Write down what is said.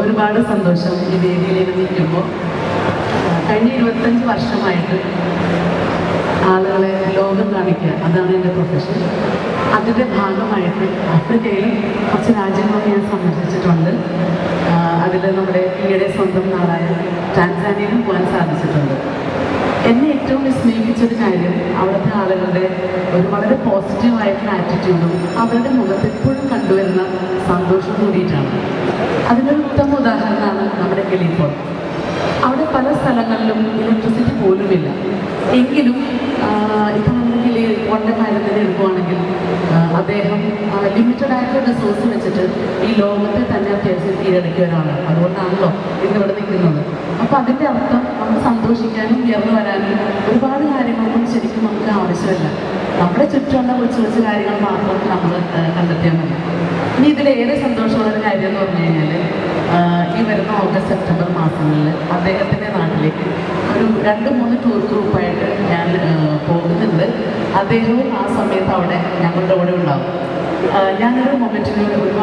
ഒരുപാട് സന്തോഷം ഈ വേദിയിലേക്ക് നിൽക്കുമ്പോൾ കഴിഞ്ഞ ഇരുപത്തഞ്ച് വർഷമായിട്ട് ആളുകളെ ലോകം കാണിക്കുക അതാണ് എന്റെ പ്രൊഫഷൻ അതിന്റെ ഭാഗമായിട്ട് ആഫ്രിക്കയിൽ കുറച്ച് രാജ്യങ്ങളൊക്കെ ഞാൻ സന്ദർശിച്ചിട്ടുണ്ട്. അതിൽ നമ്മുടെ ഈയിടെ സ്വന്തം നാടായ ടാൻസാനിയയിലും പോകാൻ സാധിച്ചിട്ടുണ്ട്. എന്നെ ഏറ്റവും വിസ്മയിപ്പിച്ചൊരു കാര്യം അവിടുത്തെ ആളുകളുടെ ഒരു വളരെ പോസിറ്റീവായിട്ടുള്ള ആറ്റിറ്റ്യൂഡും അവരുടെ മുഖത്ത് എപ്പോഴും കണ്ടുവരുന്ന സന്തോഷം കൂടിയിട്ടാണ്. അതിനൊരു ഉത്തമ ഉദാഹരണമാണ് നമ്മുടെ കിളിപ്പോൾ അവിടെ പല സ്ഥലങ്ങളിലും ഇലക്ട്രിസിറ്റി പോലുമില്ല. എങ്കിലും ഇപ്പം നമ്മളെങ്കിൽ കിളിപ്പോളിന്റെ കാര്യത്തിൽ എടുക്കുവാണെങ്കിൽ അദ്ദേഹം ലിമിറ്റഡ് ആയിട്ടുള്ള റിസോഴ്സ് വെച്ചിട്ട് ഈ ലോകത്തെ തന്നെ അത്യാവശ്യം കീഴടക്കിയ ഒരാളാണ്. അതുകൊണ്ടാണല്ലോ ഇന്ന് ഇവിടെ നിൽക്കുന്നത്. അപ്പം അതിന്റെ അർത്ഥം നമുക്ക് സന്തോഷിക്കാനും ഉയർന്നു വരാനും ഒരുപാട് കാര്യങ്ങളൊന്നും ശരിക്കും നമുക്ക് ആവശ്യമില്ല. നമ്മുടെ ചുറ്റുമുള്ള കൊച്ചു കൊച്ചു കാര്യങ്ങൾ മാത്രം നമ്മൾ കണ്ടെത്തിയാൽ മതി. ഇനി ഇതിലേറെ സന്തോഷമുള്ള ഒരു കാര്യം എന്ന് പറഞ്ഞു കഴിഞ്ഞാൽ ഈ വരുന്ന ഓഗസ്റ്റ് സെപ്റ്റംബർ മാസങ്ങളിൽ അദ്ദേഹത്തിന്റെ നാട്ടിലേക്ക് ഒരു രണ്ട് മൂന്ന് ടൂർ ഗ്രൂപ്പായിട്ട് ഞാൻ പോകുന്നുണ്ട്. അദ്ദേഹവും ആ സമയത്ത് അവിടെ ഞങ്ങളുടെ കൂടെ ഉണ്ടാവും. ഞാനൊരു മൊമെന്റിന് ഒരുപാട്